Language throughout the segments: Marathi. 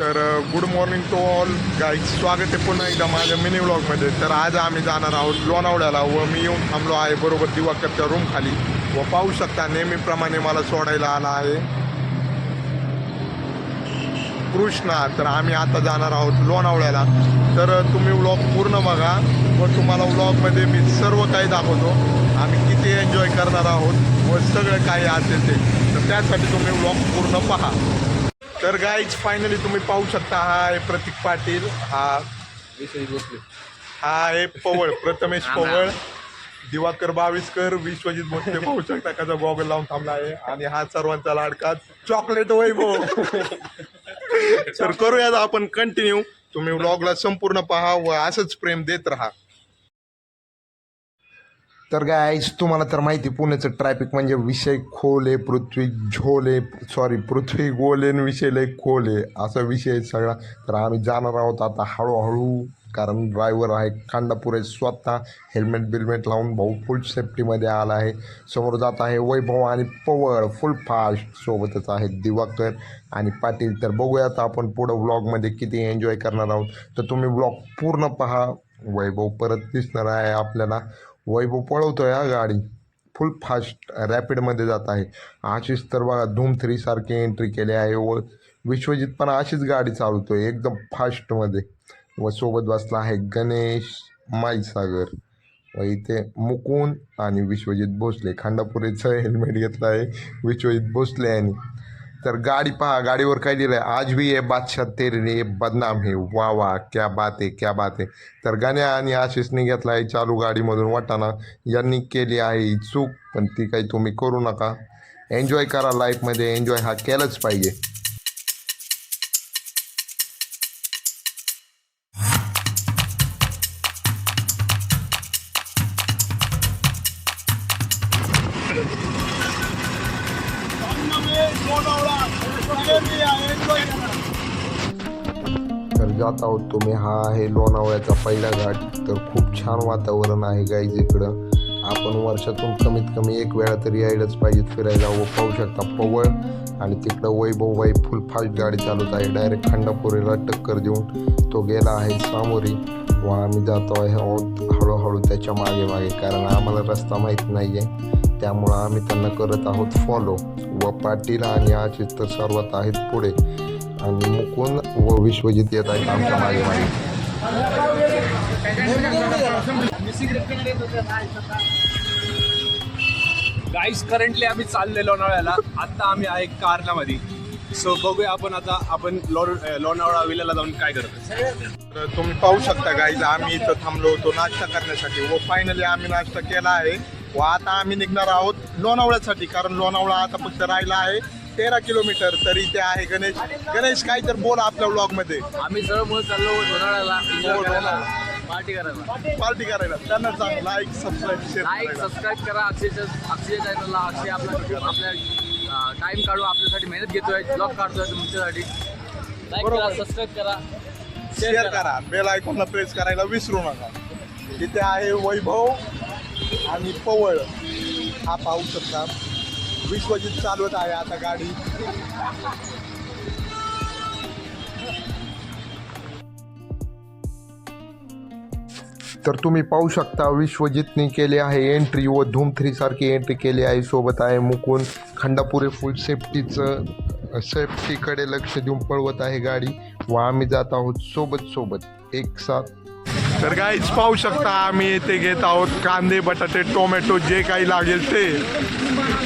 तर good morning to all guys स्वागत आहे पुन्हा एकदा माझ्या मिनी ब्लॉगमध्ये तर आज आम्ही जाणार आहोत लोणावळ्याला व मी येऊन थांबलो आहे बरोबर दिवाकरच्या रूम खाली. व पाहू शकता नेहमीप्रमाणे मला सोडायला आला आहे. कृष्णा तर आम्ही आता जाणार आहोत लोणावळ्याला. तर तुम्ही व्लॉग पूर्ण बघा व तुम्हाला व्लॉगमध्ये मी सर्व काही दाखवतो. आम्ही किती एन्जॉय करणार आहोत व सगळं काही असेल ते. तर त्यासाठी तुम्ही व्लॉग पूर्ण पहा. तर गाईज फायनली तुम्ही पाहू शकता हा आहे प्रतीक पाटील. हा हा आहे पवळ प्रथमेश पवळ. दिवाकर बावीसकर विश्वजित भोसले पाहू शकता. कसा गॉगल लावून थांबला आहे. आणि हा सर्वांचा लाडका चॉकलेट वैभव. तर करूयात आपण कंटिन्यू तुम्ही व्लॉगला संपूर्ण पहा व असंच प्रेम देत राहा. तर गायज तुम्हाला तर माहिती पुण्याचं ट्रॅफिक म्हणजे विषय खोल आहे पृथ्वी झोल आहे सॉरी पृथ्वी गोल आहे आणि विषय लय खोल आहे. असा विषय सगळा. तर आम्ही जाणार आहोत आता हळूहळू कारण ड्रायव्हर आहे खांडापूर आहे स्वतः हेल्मेट बिल्मेट लावून भाऊ फुल सेफ्टीमध्ये आला आहे. समोर जात आहे वैभव आणि पवळ फुल फास्ट सोबतच आहे दिवाकर आणि पाटील. तर बघूयात आपण पुढं व्लॉगमध्ये किती एन्जॉय करणार आहोत. तर तुम्ही व्लॉग पूर्ण पहा. वैभव परत दिसणार आहे आपल्याला. वैभव पळवतो हा गाडी. फुल फास्ट रॅपिडमध्ये जात आहे. आशिष तर बघा धूम थ्री सारखी एंट्री केली आहे व विश्वजित पण अशीच गाडी चालवतो आहे एकदम फास्टमध्ये व सोबत बसला आहे गणेश माईसागर. व इथे मुकुंद आणि विश्वजित भोसले. खांडापुरेचं हेल्मेट घेतलं आहे विश्वजित भोसले यांनी. तर गाडी पहा गाडीवर काय लिहिलं आहे आज भी ये बादशाह तेरे लिए बदनाम हे. वा वा क्या बात आहे क्या बात आहे तर गाण्या आणि आशिषने घेतला आहे चालू गाडीमधून वाटाणा. यांनी केली आहे ही चूक पण ती काही तुम्ही करू नका. एन्जॉय करा लाईफमध्ये एन्जॉय हा केलाच पाहिजे. जात आहोत तुम्ही. हा आहे लोणावळ्याचा पहिला घाट. तर खूप छान वातावरण आहे गाईज इकडं. आपण वर्षातून कमीत कमी एक वेळा तरी यायलाच पाहिजे फिरायला. व पाहू शकता पवळ आणि तिकडं वैभवबाई फुल फास्ट गाडी चालवत आहे. डायरेक्ट खंडापुरीला टक्कर देऊन तो गेला आहे सामोरी. व आम्ही जातो आहे आहोत हळूहळू त्याच्यामागे मागे. कारण आम्हाला रस्ता माहीत नाही आहे त्यामुळं आम्ही त्यांना करत आहोत फॉलो व पाटील आणि आशिष तर सर्वात आहेत पुढे. आणि मुकुंद व विश्वजित येत आहेत आमच्या मागे मागे. गाईस करंटली आम्ही चालले लोणावळ्याला आता आम्ही आहे कारलामध्ये सो बघूया आपण आता आपण लोण लोणावळा विल्याला जाऊन काय करतो तर तुम्ही पाहू शकता गाईज आम्ही इथं थांबलो होतो नाश्ता करण्यासाठी व फायनली आम्ही नाश्ता केला आहे. व आता आम्ही निघणार आहोत लोणावळ्यासाठी कारण लोणावळा आता फक्त राहिला आहे. तेरा किलोमीटर तरी ते आहे. गणेश गणेश काय तर बोल आपल्या ब्लॉगमध्ये. आम्ही सर्व मुलं चाललो लोणावळ्याला enjoy हो, करायला. पार्टी करायला. पार्टी करायला. त्यांना सांग like subscribe share like subscribe करा. अक्षयच्या अक्षय चॅनलला अक्षय आपला आपल्या टाइम काढून आपल्यासाठी मेहनत घेतोय ब्लॉग काढतोय तुमच्यासाठी. लाईक करा बरोबर. सबस्क्राईब करा. शेअर करा. बेल आयकॉनला प्रेस करायला विसरू नका. इथे आहे वैभव आणि पवळ. हा पाहू शकता. विश्वजित चालवत आहे आता गाडी. तर तुम्ही पाहू शकता विश्वजितने केले आहे एंट्री व धूम थ्री सारखी एंट्री केली आहे. सोबत आहे मुकुंद. खंडापुरे फुल सेफ्टीचं सेफ्टीकडे लक्ष देऊन पळवत आहे गाडी. व आम्ही जात आहोत सोबत सोबत. एक साथ तर काहीच पाहू शकता आम्ही इथे घेत आहोत कांदे बटाटे टोमॅटो जे काही लागेल ते.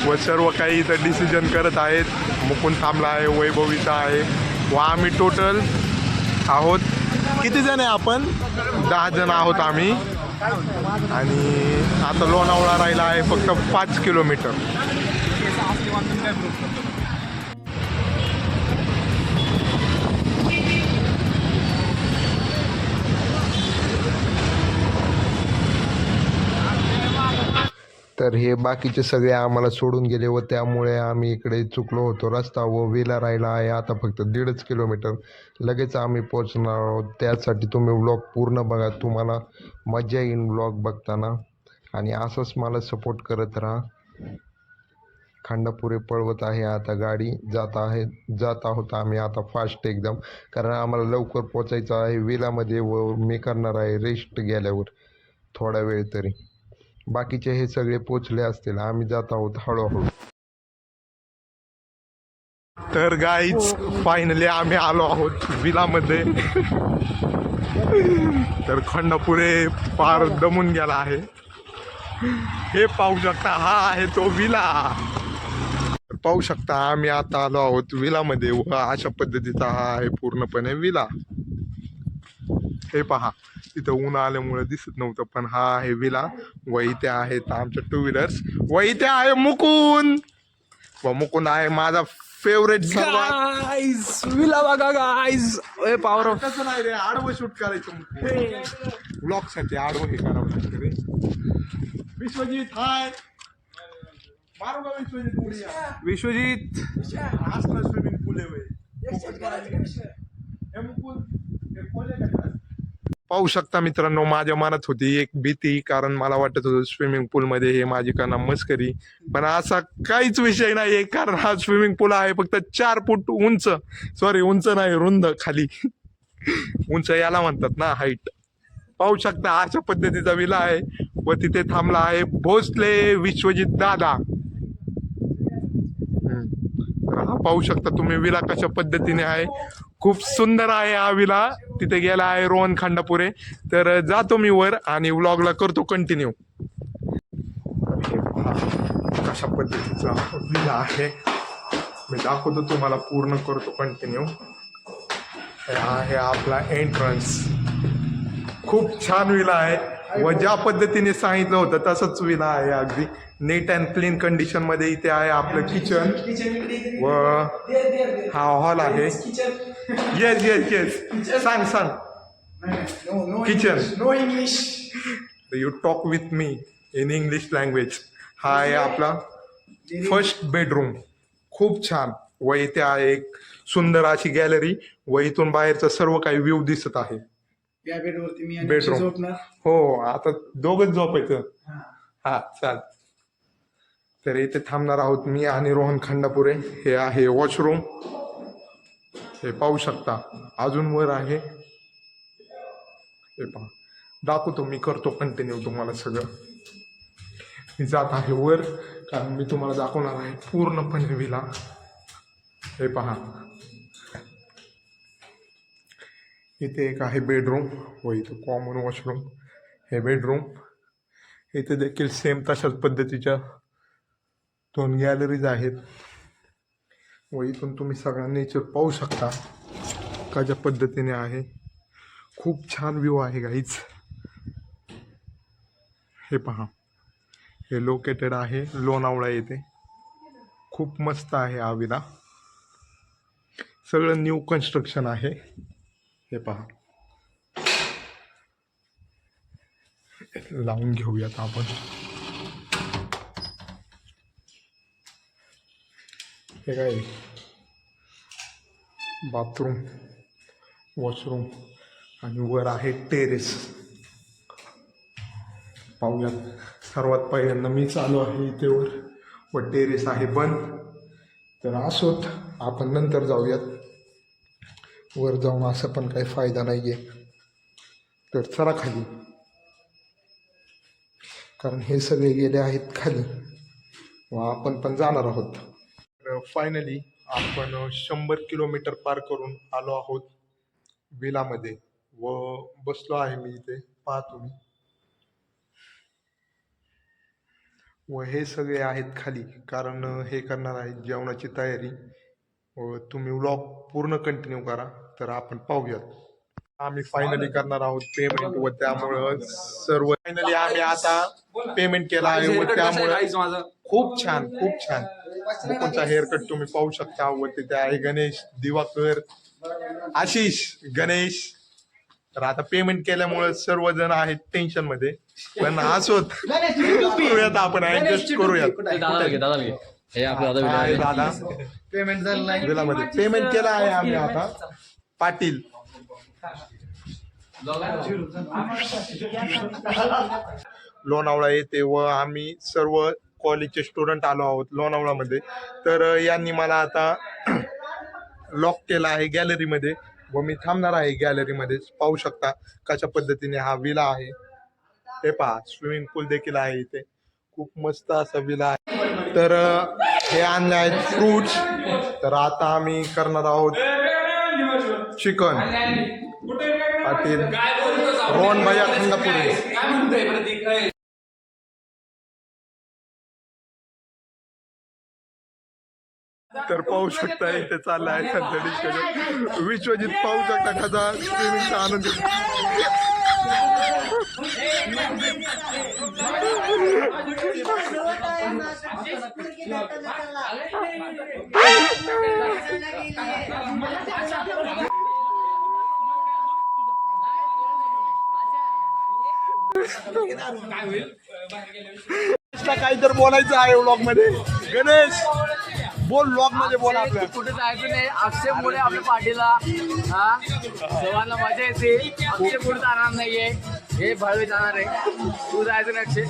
व सर्व काही इथं डिसिजन करत आहेत. मुकुंद थांबला आहे वैभवीचा आहे. व आम्ही टोटल आहोत. किती जण आहे आपण? दहा जण आहोत आम्ही. आणि आता लोणावळा राहिला आहे फक्त पाच किलोमीटर. तर हे बाकीचे सगळे आम्हाला सोडून गेले व त्यामुळे आम्ही इकडे चुकलो होतो. रस्ता व वेला राहिला आहे. आता फक्त दीडच किलोमीटर लगेच आम्ही पोचणार आहोत. त्यासाठी तुम्ही व्लॉग पूर्ण बघा. तुम्हाला मजा येईल व्लॉग बघताना. आणि असंच मला सपोर्ट करत राहा. खंडापुरे पळवत आहे आता गाडी. जात आहे. जात आहोत आम्ही आता फास्ट एकदम. कारण आम्हाला लवकर पोचायचं आहे. विलामध्ये व मी करणार आहे रेस्ट गेल्यावर. थोडा वेळ तरी. बाकीचे हे सगळे पोचले असतील. आम्ही जात आहोत हळूहळू. तर गाईच फायनली आम्ही आलो आहोत विलामध्ये. तर खंडपुरे पार दमून गेला आहे. हे पाहू शकता हा आहे तो विला. पाहू शकता आम्ही आता आलो आहोत विलामध्ये. व अशा पद्धतीचा हा आहे पूर्णपणे विला. हे पहा तिथं ऊन आल्यामुळे दिसत नव्हतं. पण हा आहे विला. व इथे आहेत आमच्या टू व्हीलर्स व इथे आहे मुकुंद. व मुकुंद आहे माझा फेवरेट गाईज विला बघा गाईज ए पॉवर ऑफ तसं नाही रे आडवं शूट करायचं ब्लॉकसाठी आडवं हे करावं लागतं रे. विश्वजित हाय मारू का विश्वजित. विश्वजित. असलं स्विमिंग पूल आहे होय. हे हे खोल आहे का? पाहू शकता मित्रांनो माझ्या मनात होती एक भीती कारण मला वाटत होतं स्विमिंग पूलमध्ये हे माझी का मस्करी. पण असा काहीच विषय नाही कारण हा स्विमिंग पूल आहे फक्त चार फूट उंच. सॉरी उंच नाही रुंद खाली. उंच याला म्हणतात ना हाईट पाहू शकता अशा पद्धतीचा विला आहे व तिथे थांबला आहे भोसले विश्वजित दादा. हा पाहू शकता तुम्ही विला कशा पद्धतीने आहे. खूप सुंदर आहे हा विला. तिथे गेला आहे रोहन खांडापुरे. तर जातो मी वर आणि व्लॉगला करतो कंटिन्यू कशा पद्धतीचा विला आहे. मी दाखवतो तुम्हाला पूर्ण करतो कंटिन्यू आहे आपला एंट्रन्स खूप छान विला आहे. व ज्या पद्धतीने सांगितलं होतं तसंच विला आहे अगदी. नीट अँड क्लीन कंडिशनमध्ये इथे आहे आपलं किचन व हा हॉल आहे. येस येस येस सांग सांग. Kitchen no English you talk with me in English language हा आहे आपला फर्स्ट बेडरूम खूप छान. व इथे आहे एक सुंदर अशी गॅलरी व इथून बाहेरचं सर्व काही व्ह्यू दिसत आहे. या बेडवरती मी आणि Bedroom. अक्षय झोपणार. हो आता दोघच झोपायचं. हा. हा चाल. तर इथे थांबणार आहोत मी आणि रोहन खंडापुरे. हे आहे वॉशरूम. हे पाहू शकता. अजून वर आहे. हे पहा. दाखवतो मी करतो कंटिन्यू तुम्हाला सगळं. मी जात आहे वर कारण मी तुम्हाला दाखवणार आहे पूर्णपणे विला. हे पहा. इथे एक आहे बेडरूम व हो, इथं कॉमन वॉशरूम हे बेडरूम इथे देखील सेम तशाच पद्धतीच्या दोन गॅलरीज आहेत. व इथून तुम्ही सगळा नेचर पाहू शकता कशा पद्धतीने आहे. खूप छान व्ह्यू आहे गाईच हे पहा. हे लोकेटेड आहे. लोणावळा येथे. खूप मस्त आहे हा सगळं न्यू कन्स्ट्रक्शन आहे. हे पहा. लावून घेऊयात आपण. हे काय? बाथरूम वॉशरूम आणि वर आहे टेरेस. पाहूयात. सर्वात पहिल्यांदा मी चालू आहे इथे वर. व टेरेस आहे बंद. तर असोत आपण नंतर जाऊयात. वर जाऊन असं पण काही फायदा नाही आहे तर चला खाली. कारण हे सगळे गेले आहेत खाली. व आपण पण जाणार आहोत. फायनली आपण शंभर किलोमीटर पार करून आलो आहोत विलामध्ये. व बसलो आहे मी इथे पहा तुम्ही. व हे सगळे आहेत खाली कारण हे करणार आहे जेवणाची तयारी. व तुम्ही व्लॉग पूर्ण कंटिन्यू करा तर आपण पाहूयात. आम्ही फायनली करणार आहोत पेमेंट व त्यामुळं सर्व फायनली आम्ही आता पेमेंट केला आहे व त्यामुळे खूप छान खूप छान. मुकुंदचा हेअरकट तुम्ही पाहू शकता व तिथे आहे गणेश दिवाकर आशिष गणेश. तर आता पेमेंट केल्यामुळे सर्वजण आहेत टेन्शनमध्ये. पण असोत करूयात आपण ऍडजस्ट करूयात हे आपला दादा. पेमेंट झालं नाही. बिलामध्ये पेमेंट केलं आहे आम्ही आता. पाटील. लोणावळा येते व आम्ही सर्व कॉलेजचे स्टुडंट आलो आहोत लोणावळामध्ये. तर यांनी मला आता लॉक केला आहे गॅलरीमध्ये व मी थांबणार आहे गॅलरीमध्ये पाहू शकता कशा पद्धतीने हा विला आहे. हे पहा स्विमिंग पूल देखील आहे इथे. खूप मस्त असा विला आहे. तर हे आणले आहेत फ्रूट्स तर आता आम्ही करणार आहोत चिकन पाटील. रोहन भैया खंडापुरी. तर पाहू शकता इथे चालला आहे विश्वजित पाहू शकता कसा स्विमिंगचा आनंद. गणेशला काहीतरी बोलायचं आहे व्लॉगमध्ये. गणेश! बोल व्लॉगमध्ये बोल आपल्या कुठे जायचं नाही? अक्षयमुळे आपल्या पाठीला हा? सर्वांना मजा येते. अक्षय पुढे जाणार नाहीये. हे भावे जाणार आहे. तू जायचं नाही अक्षय.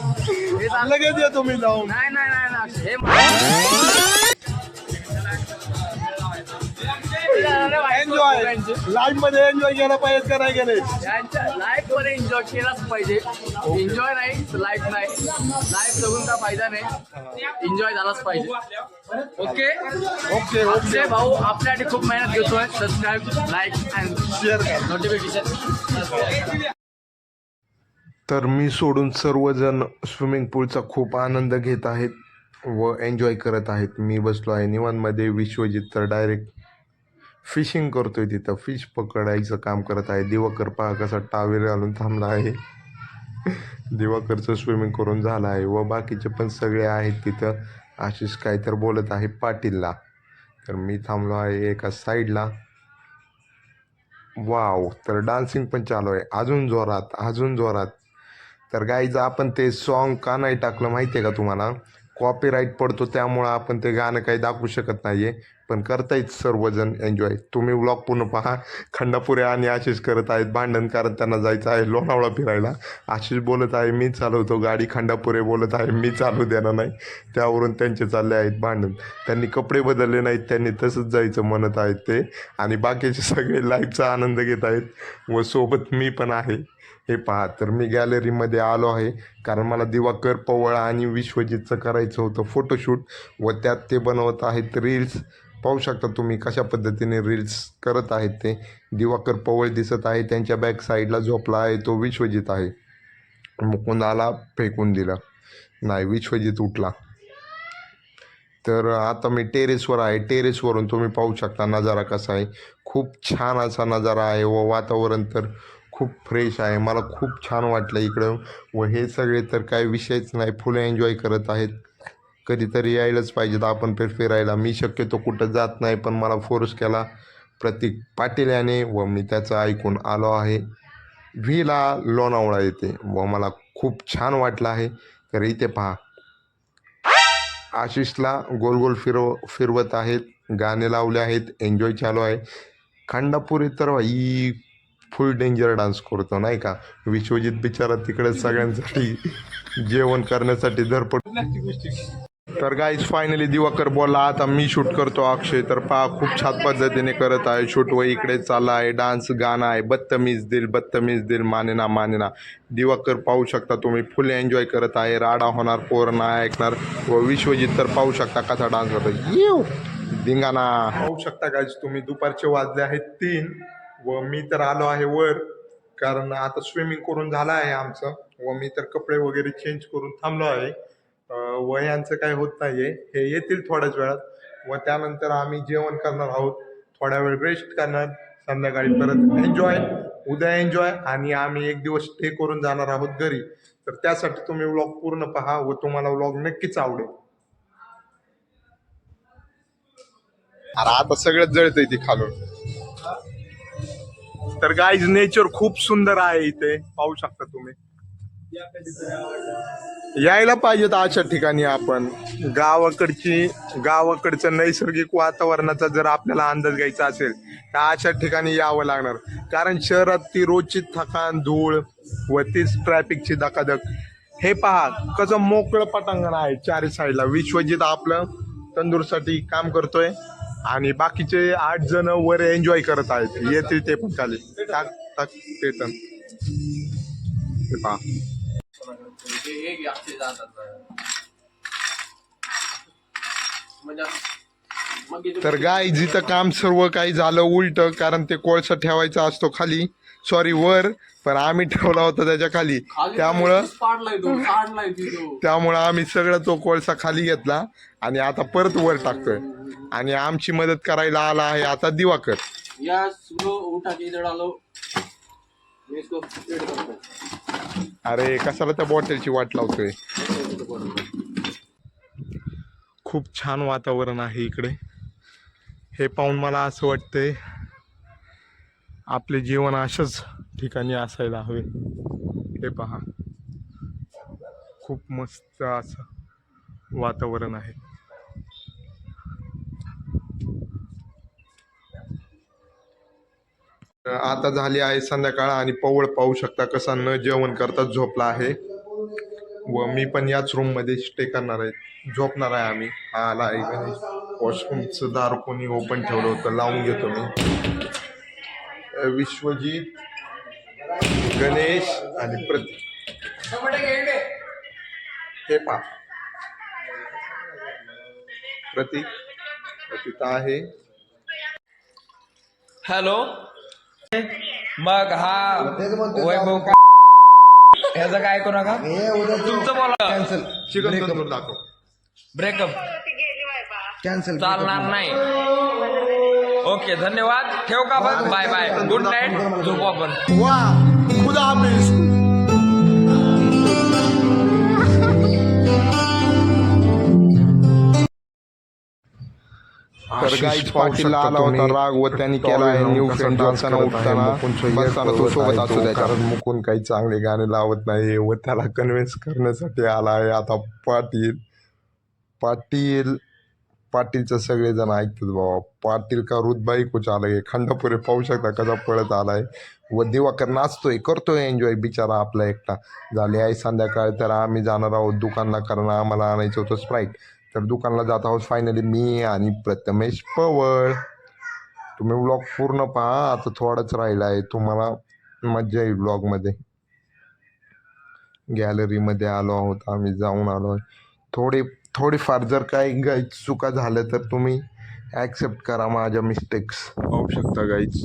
हे लगेच येतो मी जाऊन. नाही नाही नाही नाही अक्षय. हे एन्जॉय लाईफमध्ये एन्जॉय केला पाहिजे का नाही यांच्या लाईफमध्ये एन्जॉय केलाच पाहिजे. एन्जॉय नाही लाईफ नाही. लाईफ जगून का फायदा नाही. एन्जॉय झालाच पाहिजे. ओके ओके ओके भाऊ आपल्यासाठी खूप मेहनत घेतोय. सबस्क्राईब लाईक अँड शेअर कर. नोटिफिकेशन तर मी सोडून सर्वजण स्विमिंग पूलचा खूप आनंद घेत आहेत व एन्जॉय करत आहेत. मी बसलो आहे निवांमध्ये विश्वजित तर डायरेक्ट फिशिंग करतोय तिथं. फिश पकडायचं काम करत आहे. दिवाकर पहा कसा टावेल घालून थांबला आहे. दिवाकरचं स्विमिंग करून झालं आहे. व बाकीचे पण सगळे आहेत तिथं. आशिष काय तर बोलत आहे पाटीलला. तर मी थांबलो आहे एका साईडला वाव तर डान्सिंग पण चालू आहे. अजून जोरात अजून जोरात. तर गाईज आपण ते सॉन्ग का नाही टाकलं माहिती आहे का तुम्हाला? कॉपीराईट पडतो त्यामुळं आपण ते गाणं काही दाखवू शकत नाही आहे पण करतायत सर्वजण. एन्जॉय तुम्ही व्लॉग पूर्ण पहा. खंडापुरे आणि आशिष करत आहेत. भांडण कारण त्यांना जायचं आहे लोणावळा फिरायला. आशिष बोलत आहे मी चालवतो गाडी. खंडापुरे बोलत आहे मी चालू देणार नाही. त्यावरून त्यांचे चालले आहेत भांडण. त्यांनी कपडे बदलले नाहीत. त्यांनी तसंच जायचं म्हणत आहेत ते. आणि बाकीचे सगळे लाईफचा आनंद घेत आहेत. व सोबत मी पण आहे. हे पहा तर मी गॅलरीमध्ये आलो आहे. कारण मला दिवाकर पवळा आणि विश्वजितचं करायचं होतं फोटोशूट व त्यात ते बनवत आहेत रील्स पाहू शकता तुम्ही कशा पद्धतीने रील्स करत आहेत ते. दिवाकर पवळ दिसत आहे त्यांच्या बॅक साईडला झोपला आहे तो विश्वजित आहे. मुकुंदाला फेकून दिला. नाही विश्वजित उठला. तर आता मी टेरेसवर आहे. टेरेसवरून तुम्ही पाहू शकता नजारा कसा आहे. खूप छान असा नजारा आहे व वातावरण तर खूप फ्रेश आहे. मला खूप छान वाटलं इकडं. व हे सगळे तर काय विषयच नाही. फुलं एन्जॉय करत आहेत. कधीतरी यायलाच पाहिजेत. आपण फिर फिरायला. मी शक्यतो कुठं जात नाही पण मला फोर्स केला. प्रतीक पाटील याने व मी त्याचं ऐकून आलो आहे. व्हीला लोणावळा येते व मला खूप छान वाटलं आहे. तर इथे पहा. आशिषला गोल गोल फिरव फिरवत आहेत. गाणे लावले आहेत. एन्जॉय चालू आहे. खंडापुरी तर ही फुल डेंजर डान्स करतो नाही का? विश्वजित बिचारा तिकडे सगळ्यांसाठी जेवण करण्यासाठी धरपड तर गाईज फायनली दिवाकर बोला आता मी शूट करतो अक्षय. तर पहा खूप छान पद्धतीने करत आहे शूट व इकडे चालला आहे डान्स गाणं आहे बत्तमीज दिल बत्तमीज दिल मानेना मानेना. दिवाकर पाहू शकता तुम्ही फुल एन्जॉय करत आहे राडा होणार पोर नाही ऐकणार व विश्वजित तर पाहू शकता कसा डान्स करतो येऊ धिंगाणा. पाहू शकता गाईज तुम्ही दुपारचे वाजले आहेत तीन व मी तर आलो आहे वर कारण आता स्विमिंग करून झालं आहे आमचं व मी तर कपडे वगैरे चेंज करून थांबलो आहे. अं, व यांचं काय होत नाहीये. हे येतील थोड्याच वेळात. व त्यानंतर आम्ही जेवण करणार आहोत. थोड्या वेळ रेस्ट करणार. संध्याकाळी परत एन्जॉय उद्या एन्जॉय आणि आम्ही एक दिवस स्टे करून जाणार आहोत घरी. तर त्यासाठी तुम्ही व्लॉग पूर्ण पहा व तुम्हाला व्लॉग नक्कीच आवडेल. अरे आता सगळंच जळतंय ती खालून. तर गाईज नेचर खूप सुंदर आहे इथे. पाहू शकता तुम्ही. यायला पाहिजेत अशा ठिकाणी आपण. गावाकडची गावाकडच्या नैसर्गिक वातावरणाचा जर आपल्याला अंदाज घ्यायचा असेल तर अशा ठिकाणी यावं लागणार. कारण शहरात ती रोजची थकान धूळ व तीच ट्रॅफिकची धकाधक. हे पहा कसं मोकळं पटांगण आहे चारी साईडला. विश्वजित आपलं तंदूरसाठी काम करतोय आणि बाकीचे आठ जण वर एन्जॉय करत आहेत. येतील ते पण खाली. टाक टाक ते पण पहा. हे म्हणजे इथे- तर गाय जिथं काम सर्व काही झालं उलट कारण ते कोळसा ठेवायचा असतो खाली. सॉरी वर पण आम्ही ठेवला होता त्याच्याखाली. त्यामुळं त्यामुळं आम्ही सगळं तो कोळसा खाली घेतला आणि आता परत वर टाकतोय. आणि आमची मदत करायला आला आहे आता दिवाकर. अरे कशाला त्या बॉटलची वाट लावतोय? खूप छान वातावरण आहे इकडे. हे पाहून मला असं वाटतंय आपले जीवन अशाच ठिकाणी असायला हवे. हे पहा. खूप मस्त असं वातावरण आहे. आता झाली आहे संध्याकाळ आणि पवळ पाहू शकता कसा न जेवण करता झोपला आहे. व मी पण याच रूममध्ये स्टे करणार आहे. झोपणार आहे आम्ही. हा आला आहे गणेश वॉशरूमचं दार कोणी ओपन ठेवलं होतं लावून घेतो मी. विश्वजीत गणेश आणि प्रतीक. हे पा प्रतीक प्रतीक आहे. हॅलो मग हा वैभव का ह्याचं काय ऐकू नका? तुमचं बोला. चिकन तंदूर दाखव. ब्रेकअप कॅन्सल चालणार नाही. ओके धन्यवाद. ठेव का बघ बाय बाय गुड नाईट झोपू आपण. वा. खुदा हाफिज. तर पाटीलला आला होता राग व त्यांनी केला आहे न्यू फ्रेंड डान्सना उठताना. बसताना तो सोबत असतो त्याच्या कारण मुकून काही चांगले गाणे लावत नाही व त्याला कन्व्हिन्स करण्यासाठी आला आहे. आता पाटील पाटील पाटीलचं सगळेजण ऐकतात बाबा. पाटील का रुदबाई कुछ आलंय? खंडापुरे पाहू शकता कसा पळत आलाय. व दिवाकर नाचतोय करतोय एन्जॉय बिचारा आपला एकटा. झाले आहे संध्याकाळ तर आम्ही जाणार आहोत दुकानला कारण आम्हाला आणायचं होतं स्प्राईट तर दुकानला जात आहोत फायनली मी आणि प्रथमेश पवळ तुम्ही व्लॉग पूर्ण पहा आता थोडाच राहिला आहे तुम्हाला मज्जा येईल व्लॉगमध्ये गॅलरीमध्ये आलो आहोत आम्ही जाऊन आलो आहे. थोडे थोडीफार जर काही गाईच चुका झाल्या तर तुम्ही ॲक्सेप्ट करा माझ्या मिस्टेक्स पाहू शकता गाईच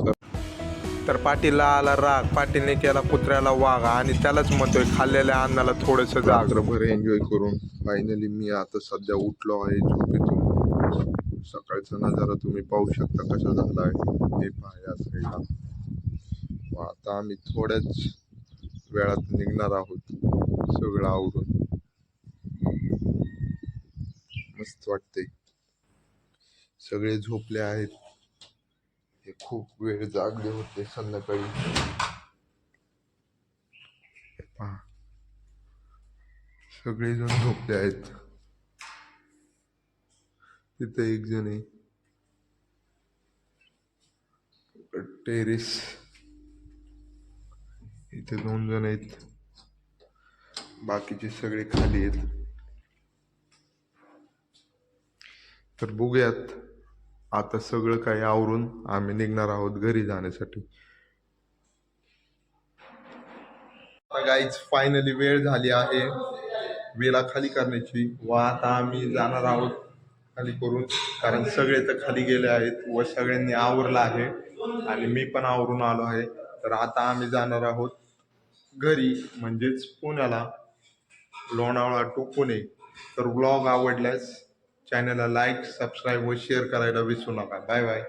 तर पाटीलला आला राग. पाटीलने केला कुत्र्याला वागा आणि त्यालाच म्हणतोय खाल्लेल्या अन्नाला थोडंसं जागरभर एन्जॉय करून फायनली मी आता सध्या उठलो आहे झोपेतून. सकाळचा नजारा तुम्ही पाहू शकता कसा झाला आहे. हे पहा साईडला. आता आम्ही थोड्याच वेळात निघणार आहोत सगळं आवरून. मस्त वाटते सगळे झोपले आहेत. ते खूप वेळ जागले होते संध्याकाळी. हे पहा. सगळेजण झोपले आहेत. तिथे एक जण. आहे टेरेस. इथे दोन जण आहेत. बाकीचे सगळे खाली आहेत. तर बघूयात. आता सगळं काही आवरून आम्ही निघणार आहोत घरी जाण्यासाठी. गाईच फायनली वेळ झाली आहे. वेळा खाली करण्याची. व आता आम्ही जाणार आहोत खाली करून. कारण सगळे तर खाली गेले आहेत व सगळ्यांनी आवरला आहे. आणि मी पण आवरून आलो आहे. तर आता आम्ही जाणार आहोत घरी म्हणजेच पुण्याला. लोणावळा टू पुणे. तर ब्लॉग आवडल्यास चॅनलला लाईक सबस्क्राईब व शेअर करायला विसरू नका. Bye bye.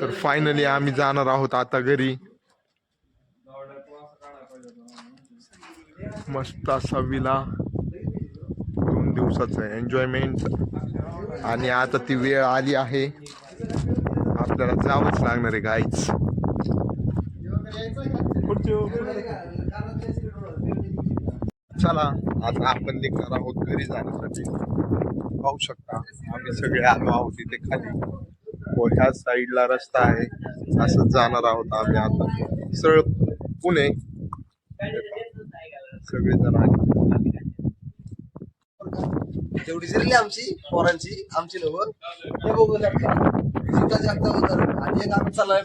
तर फायनली आम्ही जाणार आहोत आता घरी. मस्त असा विला दोन दिवसाचं एन्जॉयमेंट आणि आता ती वेळ आली आहे. आपल्याला जावंच लागणार आहे गाईच चला आता आपण निघणार आहोत घरी जाण्यासाठी. पाहू शकता आम्ही सगळे आलो आहोत इथे खाली. व ह्या साईडला रस्ता आहे. असंच जाणार आहोत आम्ही आता. सरळ पुणे. सगळेजण आले तेवढी जिरली आमची पोरांची आमची नव हे बघू लागता जागता आणि एक आम्ही चाललोय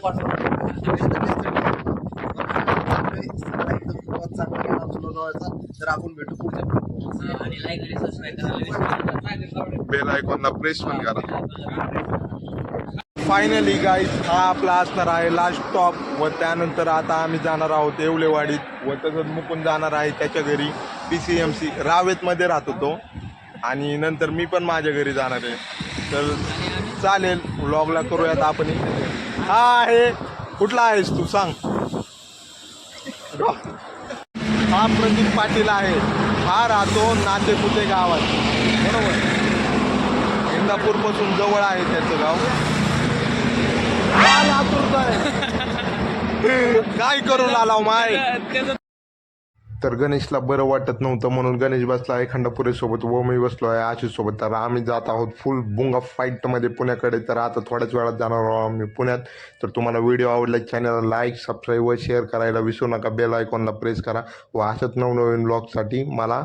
पाठवून तर आपण भेटू पुढच्या बेल आयकॉनला प्रेस पण करा. फायनली गाईज हा आपला असणार आहे लास्ट स्टॉप व त्यानंतर आता आम्ही जाणार आहोत येवलेवाडीत. व तसंच मुकून जाणार आहे त्याच्या घरी. पी सी एम सी रावेतमध्ये राहतो तो. आणि नंतर मी पण माझ्या घरी जाणार आहे. तर चालेल व्लॉगला करूयात आपण. हा आहे कुठला आहेस तू? सांग. हा प्रदीप पाटील आहे. हा राहतो नातेपुते गावात. बरोबर? इंदापूरपासून जवळ आहे त्याचं गाव. काय करू लालाव माय? तर गणेशला बरं वाटत नव्हतं म्हणून गणेश बसला. आहे खंडापुरेसोबत व मी बसलो आहे आशिषसोबत तर आम्ही जात आहोत फुल बुंगा फाईटमध्ये पुण्याकडे. तर आता थोड्याच वेळात जाणार आहोत आम्ही पुण्यात. तर तुम्हाला व्हिडिओ आवडला चॅनलला लाईक सबस्क्राईब व शेअर करायला विसरू नका. बेल आयकॉनला प्रेस करा व अशाच नवनवीन ब्लॉगसाठी मला